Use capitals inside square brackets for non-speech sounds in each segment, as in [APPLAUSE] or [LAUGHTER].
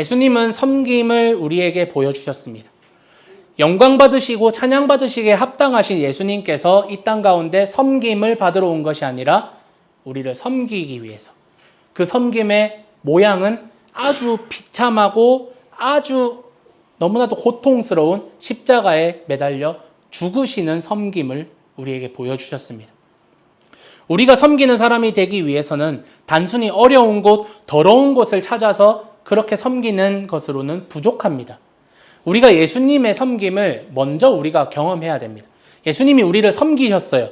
예수님은 섬김을 우리에게 보여주셨습니다. 영광 받으시고 찬양 받으시기에 합당하신 예수님께서 이 땅 가운데 섬김을 받으러 온 것이 아니라 우리를 섬기기 위해서 그 섬김의 모양은 아주 비참하고 아주 너무나도 고통스러운 십자가에 매달려 죽으시는 섬김을 우리에게 보여주셨습니다. 우리가 섬기는 사람이 되기 위해서는 단순히 어려운 곳, 더러운 곳을 찾아서 그렇게 섬기는 것으로는 부족합니다. 우리가 예수님의 섬김을 먼저 우리가 경험해야 됩니다. 예수님이 우리를 섬기셨어요.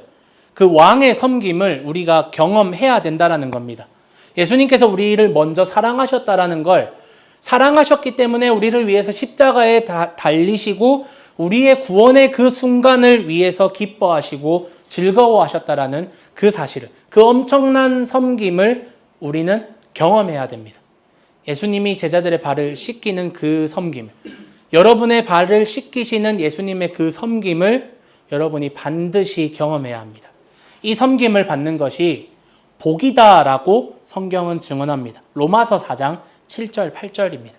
그 왕의 섬김을 우리가 경험해야 된다라는 겁니다. 예수님께서 우리를 먼저 사랑하셨다라는 걸 사랑하셨기 때문에 우리를 위해서 십자가에 다- 달리시고 우리의 구원의 그 순간을 위해서 기뻐하시고 즐거워하셨다라는 그 사실을 그 엄청난 섬김을 우리는 경험해야 됩니다. 예수님이 제자들의 발을 씻기는 그 섬김, 여러분의 발을 씻기시는 예수님의 그 섬김을 여러분이 반드시 경험해야 합니다. 이 섬김을 받는 것이 복이다라고 성경은 증언합니다. 로마서 4장 7절, 8절입니다.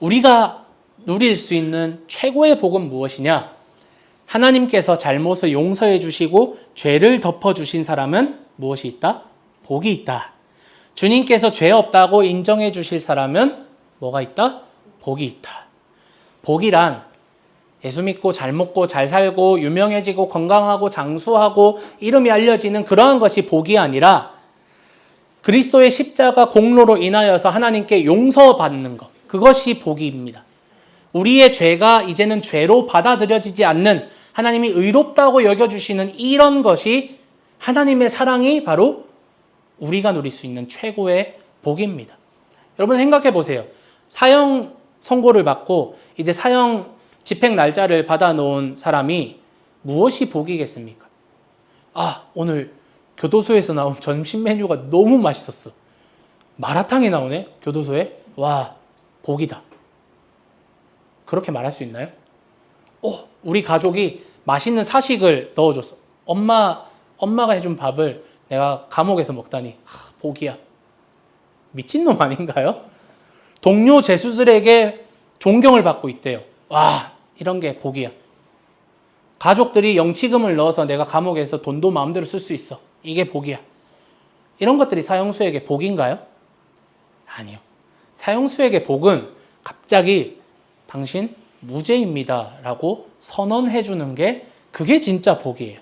우리가 누릴 수 있는 최고의 복은 무엇이냐? 하나님께서 잘못을 용서해 주시고 죄를 덮어 주신 사람은 무엇이 있다? 복이 있다. 주님께서 죄 없다고 인정해 주실 사람은 뭐가 있다? 복이 있다. 복이란 예수 믿고 잘 먹고 잘 살고 유명해지고 건강하고 장수하고 이름이 알려지는 그러한 것이 복이 아니라 그리스도의 십자가 공로로 인하여서 하나님께 용서받는 것. 그것이 복입니다. 우리의 죄가 이제는 죄로 받아들여지지 않는 하나님이 의롭다고 여겨주시는 이런 것이 하나님의 사랑이 바로 우리가 누릴 수 있는 최고의 복입니다. 여러분 생각해 보세요. 사형 선고를 받고 이제 사형 집행 날짜를 받아 놓은 사람이 무엇이 복이겠습니까? 아, 오늘 교도소에서 나온 [LAUGHS] 점심 메뉴가 너무 맛있었어. 마라탕이 나오네, 교도소에. 와, 복이다. 그렇게 말할 수 있나요? 어, 우리 가족이 맛있는 사식을 넣어줬어. 엄마, 엄마가 해준 밥을 내가 감옥에서 먹다니, 하, 복이야. 미친놈 아닌가요? 동료 죄수들에게 존경을 받고 있대요. 와, 이런 게 복이야. 가족들이 영치금을 넣어서 내가 감옥에서 돈도 마음대로 쓸 수 있어. 이게 복이야. 이런 것들이 사형수에게 복인가요? 아니요. 사형수에게 복은 갑자기 당신 무죄입니다. 라고 선언해 주는 게 그게 진짜 복이에요.